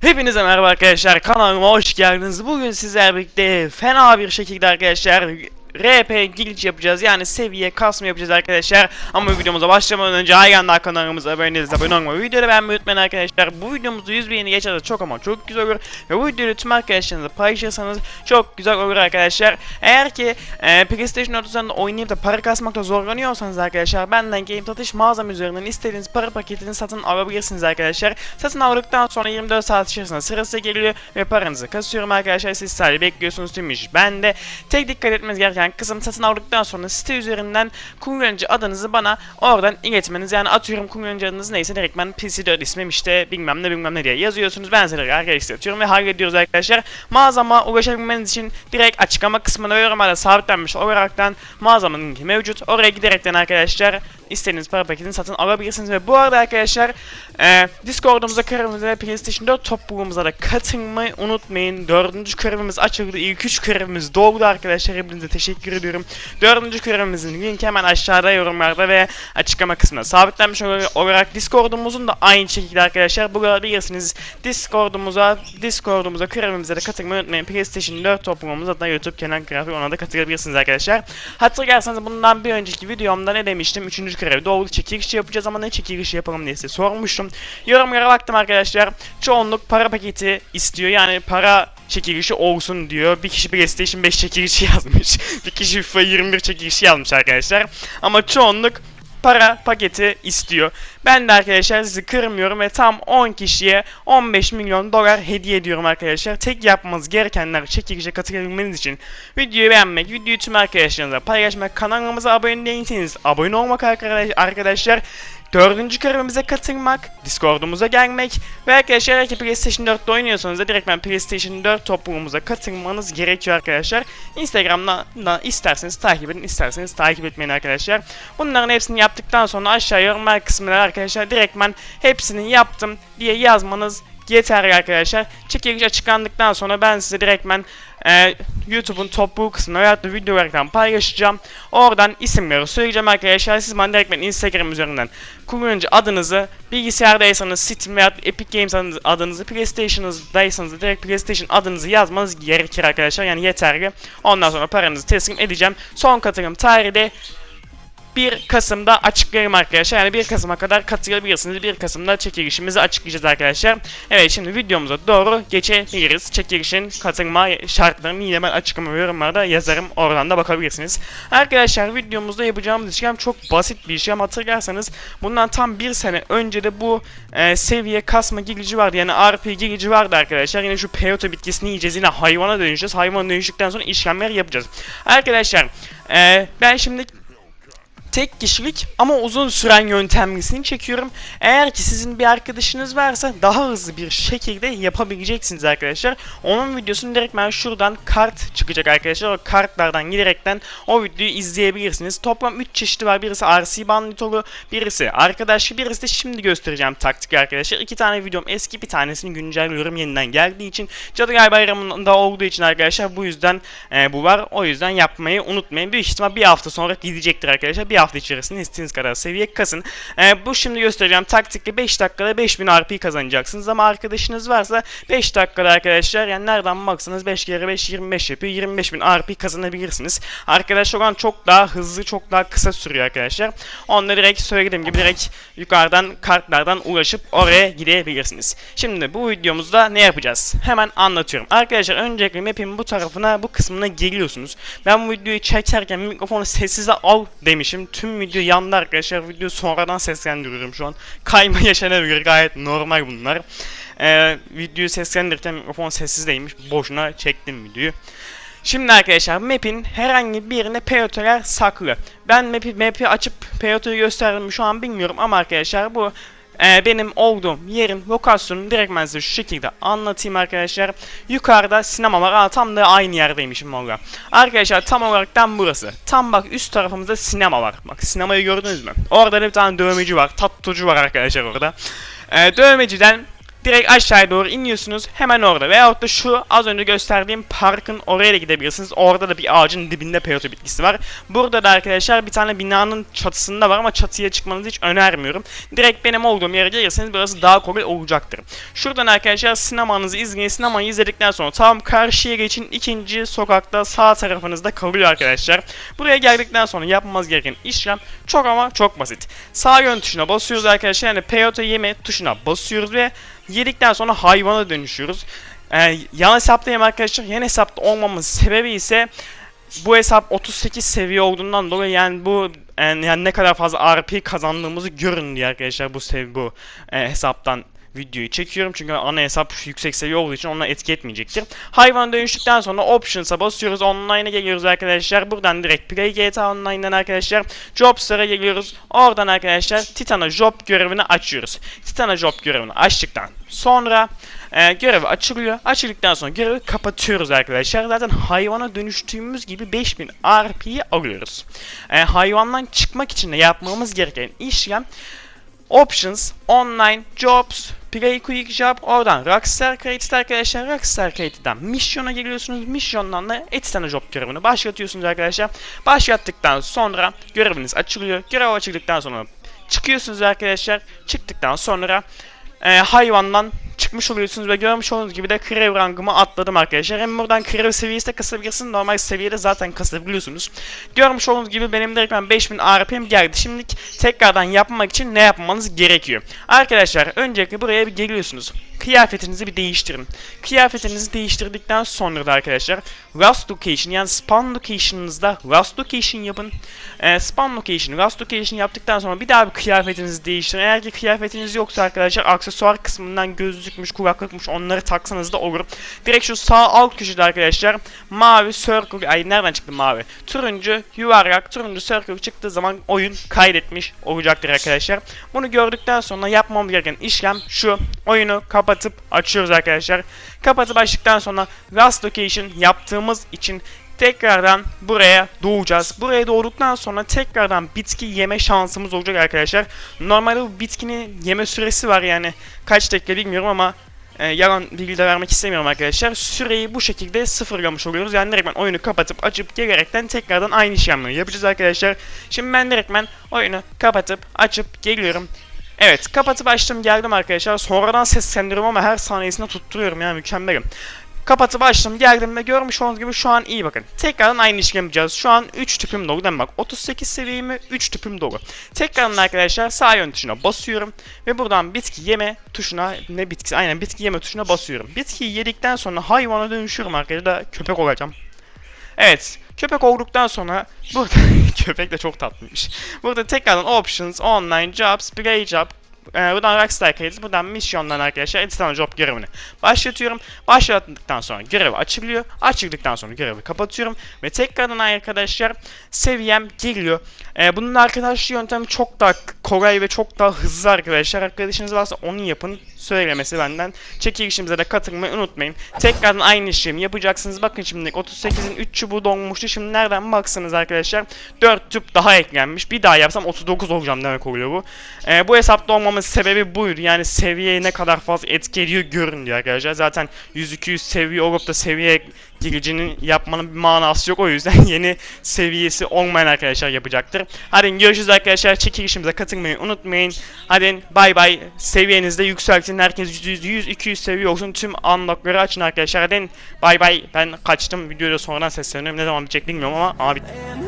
Hepinize merhaba arkadaşlar kanalıma hoş geldiniz. Bugün sizlerle birlikte fena bir şekilde arkadaşlar RP glitch yapacağız. Yani seviye kasma yapacağız arkadaşlar. Ama videomuza başlamadan önce hala daha kanalımıza abone değilseniz abone olmayı videoyu beğenmeyi unutmayın arkadaşlar. Bu videomuzda 100 beğeni geçerse çok ama çok güzel olur. Ve bu videoyu tüm arkadaşlarınızla paylaşırsanız çok güzel olur arkadaşlar. Eğer ki e, PlayStation 4 üzerinde oynayıp da para kasmakta zorlanıyorsanız arkadaşlar Benden Game Tatış mağazam üzerinden istediğiniz para paketini satın alabilirsiniz arkadaşlar. Satın aldıktan sonra 24 saat içerisinde sırası geliyor ve paranızı kasıyorum arkadaşlar. Siz sadece bekliyorsunuz tüm iş bende. Tek dikkat etmeniz gereken kısım satın aldıktan sonra site üzerinden kullanıcı adınızı bana oradan iletmeniz. Yani atıyorum kullanıcı adınız neyse direkt ben PC4 ismim işte bilmem ne bilmem ne diye yazıyorsunuz. Ben size arkadaşlar atıyorum ve hallediyoruz arkadaşlar. Mağazama ulaşabilmeniz için direkt açıklama kısmına yorumlarda sabitlenmiş olaraktan mağazamın linki mevcut. Oraya giderekten arkadaşlar istediğiniz para paketini satın alabilirsiniz ve bu arada arkadaşlar e, Discord'umuza kanalımıza PlayStation 4 topluluğumuza da katılmayı unutmayın. Dördüncü görevimiz açıldı. İlk üç görevimiz doldu arkadaşlar. Hepinize teşekkür ediyorum. Dördüncü görevimizin linki hemen aşağıda yorumlarda ve açıklama kısmında sabitlenmiş olarak Discord'umuzun da aynı şekilde arkadaşlar. Burada bilirsiniz Discord'umuza Discord'umuza görevimize de katılmayı unutmayın. PlayStation 4 topluluğumuza da YouTube kenar grafiği ona da katılabilirsiniz arkadaşlar. Hatırlarsanız bundan bir önceki videomda ne demiştim? Üçüncü görev doğru çekilişi yapacağız ama ne çekilişi yapalım diye sormuştum. Yorumlara baktım arkadaşlar. Çoğunluk para paketi istiyor. Yani para çekilişi olsun diyor. Bir kişi PlayStation 5 çekilişi yazmış. bir kişi FIFA 21 çekilişi yazmış arkadaşlar. Ama çoğunluk para paketi istiyor. Ben de arkadaşlar sizi kırmıyorum ve tam 10 kişiye 15 milyon dolar hediye ediyorum arkadaşlar. Tek yapmanız gerekenler çekilişe katılabilmeniz için videoyu beğenmek, videoyu tüm arkadaşlarınızla paylaşmak, kanalımıza abone değilseniz abone olmak arkadaş- arkadaşlar. Dördüncü görevimize katılmak, Discord'umuza gelmek ve arkadaşlar eğer ki PlayStation 4'te oynuyorsanız da direktmen PlayStation 4 topluluğumuza katılmanız gerekiyor arkadaşlar. Instagram'dan da isterseniz takip edin, isterseniz takip etmeyin arkadaşlar. Bunların hepsini yaptıktan sonra aşağı yorumlar kısmına direktmen hepsini yaptım diye yazmanız yeter arkadaşlar. Çekiliş açıklandıktan sonra ben size direktmen e, YouTube'un topluluğu kısmına veyahut da video paylaşacağım. Oradan isimleri söyleyeceğim arkadaşlar. Siz bana direktmen Instagram üzerinden kullanıcı adınızı, bilgisayardaysanız Steam veya Epic Games adınızı, PlayStation'daysanız da direkt PlayStation adınızı yazmanız gerekir arkadaşlar. Yani yeterli. Ondan sonra paranızı teslim edeceğim. Son katılım tarihi de 1 Kasım'da açıklarım arkadaşlar. Yani 1 Kasım'a kadar katılabilirsiniz. 1 Kasım'da çekilişimizi açıklayacağız arkadaşlar. Evet şimdi videomuza doğru geçebiliriz. Çekilişin katılma şartlarını yine ben açıklama yorumlarda yazarım. Oradan da bakabilirsiniz. Arkadaşlar videomuzda yapacağımız işlem çok basit bir işlem. Hatırlarsanız bundan tam bir sene önce de bu e, seviye kasma girici vardı. Yani RP girici vardı arkadaşlar. Yine şu peyote bitkisini yiyeceğiz. Yine hayvana dönüşeceğiz. Hayvana dönüştükten sonra işlemler yapacağız. Arkadaşlar e, ben şimdi tek kişilik ama uzun süren yöntemlisini çekiyorum. Eğer ki sizin bir arkadaşınız varsa daha hızlı bir şekilde yapabileceksiniz arkadaşlar. Onun videosunu direkt ben şuradan kart çıkacak arkadaşlar. O kartlardan giderekten o videoyu izleyebilirsiniz. Toplam 3 çeşidi var. Birisi RC banditolu, birisi arkadaşlı, birisi de şimdi göstereceğim taktik arkadaşlar. İki tane videom eski bir tanesini güncelliyorum yeniden geldiği için. Cadılar Bayramı'nda olduğu için arkadaşlar bu yüzden e, bu var. O yüzden yapmayı unutmayın. Büyük ihtimal bir hafta sonra gidecektir arkadaşlar. Bir hafta içerisinde istediğiniz kadar seviye kasın. E, bu şimdi göstereceğim taktikle 5 dakikada 5000 RP kazanacaksınız ama arkadaşınız varsa 5 dakikada arkadaşlar yani nereden baksanız 5 kere 5 25 yapıyor. 25000 RP kazanabilirsiniz. Arkadaşlar olan çok daha hızlı çok daha kısa sürüyor arkadaşlar. Onları direkt söylediğim gibi direkt yukarıdan kartlardan ulaşıp oraya gidebilirsiniz. Şimdi bu videomuzda ne yapacağız? Hemen anlatıyorum. Arkadaşlar öncelikle map'in bu tarafına bu kısmına geliyorsunuz. Ben bu videoyu çekerken mikrofonu sessize al demişim. Tüm video yandı arkadaşlar. Video sonradan seslendiriyorum şu an. Kayma yaşanabilir gayet normal bunlar. Ee, videoyu seslendirirken mikrofon sessizdeymiş. Boşuna çektim videoyu. Şimdi arkadaşlar map'in herhangi bir yerine peyoteler saklı. Ben map'i map'i açıp peyoteyi gösterdim şu an bilmiyorum ama arkadaşlar bu e, benim olduğum yerin lokasyonunu direkt ben size şu şekilde anlatayım arkadaşlar. Yukarıda sinema var. Aa, tam da aynı yerdeymişim valla. Arkadaşlar tam olaraktan burası. Tam bak üst tarafımızda sinema var. Bak sinemayı gördünüz mü? Orada da bir tane dövmeci var. Tatlıcı var arkadaşlar orada. E, dövmeciden Direkt aşağıya doğru iniyorsunuz. Hemen orada. Veyahut da şu az önce gösterdiğim parkın oraya da gidebilirsiniz. Orada da bir ağacın dibinde peyote bitkisi var. Burada da arkadaşlar bir tane binanın çatısında var ama çatıya çıkmanızı hiç önermiyorum. Direkt benim olduğum yere gelirseniz burası daha kolay olacaktır. Şuradan arkadaşlar sinemanızı izleyin. Sinemayı izledikten sonra tam karşıya geçin. ikinci sokakta sağ tarafınızda kalıyor arkadaşlar. Buraya geldikten sonra yapmamız gereken işlem çok ama çok basit. Sağ yön tuşuna basıyoruz arkadaşlar. Yani peyote yeme tuşuna basıyoruz ve yedikten sonra hayvana dönüşüyoruz. Ee, yan hesaptayım arkadaşlar. Yan hesapta olmamın sebebi ise bu hesap 38 seviye olduğundan dolayı yani bu yani, ne kadar fazla RP kazandığımızı görün diye arkadaşlar bu sev bu e, hesaptan videoyu çekiyorum çünkü ana hesap yüksek seviye olduğu için ona etki etmeyecektir. Hayvan dönüştükten sonra Options'a basıyoruz. Online'a geliyoruz arkadaşlar. Buradan direkt Play GTA Online'dan arkadaşlar Jobs'lara geliyoruz. Oradan arkadaşlar Titan'a Job görevini açıyoruz. Titan'a Job görevini açtıktan sonra e, görevi açılıyor. Açıldıktan sonra görevi kapatıyoruz arkadaşlar. Zaten hayvana dönüştüğümüz gibi 5000 RP'yi alıyoruz. E, hayvandan çıkmak için de yapmamız gereken işlem Options, Online, Jobs, Play Quick Job, oradan Rockstar Credit arkadaşlar. Rockstar Credit'ten Mission'a geliyorsunuz. Mission'dan da Etitan'a Job görevini başlatıyorsunuz arkadaşlar. Başlattıktan sonra göreviniz açılıyor. Görev açıldıktan sonra çıkıyorsunuz arkadaşlar. Çıktıktan sonra e, hayvandan çıkmış oluyorsunuz ve görmüş olduğunuz gibi de krev rangımı atladım arkadaşlar. Hem buradan krev seviyesi de kasabilirsiniz. Normal seviyede zaten kasabiliyorsunuz. Görmüş olduğunuz gibi benim direkt ben 5000 RPM geldi. Şimdi tekrardan yapmak için ne yapmanız gerekiyor? Arkadaşlar öncelikle buraya bir geliyorsunuz. Kıyafetinizi bir değiştirin. Kıyafetinizi değiştirdikten sonra da arkadaşlar Rust Location yani Spawn Location'ınızda Rust Location yapın. E, spawn Location, Rust Location yaptıktan sonra bir daha bir kıyafetinizi değiştirin. Eğer ki kıyafetiniz yoksa arkadaşlar aksesuar kısmından gözlükmüş, kulaklıkmış onları taksanız da olur. Direkt şu sağ alt köşede arkadaşlar mavi circle, ay nereden çıktı mavi? Turuncu yuvarlak, turuncu circle çıktığı zaman oyun kaydetmiş olacaktır arkadaşlar. Bunu gördükten sonra yapmamız gereken işlem şu. Oyunu kapatıp açıyoruz arkadaşlar. Kapatıp açtıktan sonra Rust Location yaptığımız için tekrardan buraya doğacağız. Buraya doğduktan sonra tekrardan bitki yeme şansımız olacak arkadaşlar. Normalde bu bitkinin yeme süresi var yani kaç dakika bilmiyorum ama e, yalan bilgi de vermek istemiyorum arkadaşlar. Süreyi bu şekilde sıfırlamış oluyoruz. Yani direktmen oyunu kapatıp açıp gelerekten tekrardan aynı işlemleri yapacağız arkadaşlar. Şimdi ben direktmen oyunu kapatıp açıp geliyorum. Evet kapatıp açtım geldim arkadaşlar. Sonradan seslendiriyorum ama her saniyesinde tutturuyorum yani mükemmelim. Kapatıp açtım geldim ve görmüş olduğunuz gibi şu an iyi bakın. Tekrardan aynı işlemi yapacağız. Şu an 3 tüpüm dolu değil mi? Bak 38 seviyemi 3 tüpüm dolu. Tekrardan arkadaşlar sağ yön tuşuna basıyorum. Ve buradan bitki yeme tuşuna ne bitkisi aynen bitki yeme tuşuna basıyorum. Bitkiyi yedikten sonra hayvana dönüşüyorum arkadaşlar. Köpek olacağım. Evet. Köpek olduktan sonra burada köpek de çok tatlıymış. Burada tekrardan options, online, jobs, play job, e, buradan Rockstar Credits, buradan misyondan arkadaşlar Editan Job görevini başlatıyorum. Başlattıktan sonra görevi açılıyor. Açıldıktan sonra görevi kapatıyorum. Ve tekrardan arkadaşlar seviyem geliyor. E, bunun arkadaşlı yöntemi çok daha kolay ve çok daha hızlı arkadaşlar. Arkadaşınız varsa onu yapın. Söylemesi benden. Çekilişimize de katılmayı unutmayın. Tekrardan aynı işlemi yapacaksınız. Bakın şimdi 38'in 3 çubuğu dolmuştu. Şimdi nereden baksanız arkadaşlar 4 tüp daha eklenmiş. Bir daha yapsam 39 olacağım demek oluyor bu. Ee, bu hesapta olmamın sebebi buydu. Yani seviyeye ne kadar fazla etki ediyor görün diyor arkadaşlar. Zaten 100-200 seviye olup da seviye giricinin yapmanın bir manası yok. O yüzden yeni seviyesi olmayan arkadaşlar yapacaktır. Hadi görüşürüz arkadaşlar. Çekilişimize katılmayı unutmayın. Hadi bay bay. Seviyenizde yükseltin. Herkes 100-200 seviye olsun. Tüm unlockları açın arkadaşlar. Hadi bay bay. Ben kaçtım. Videoda sonradan sesleniyorum. Ne zaman bitecek bilmiyorum ama. And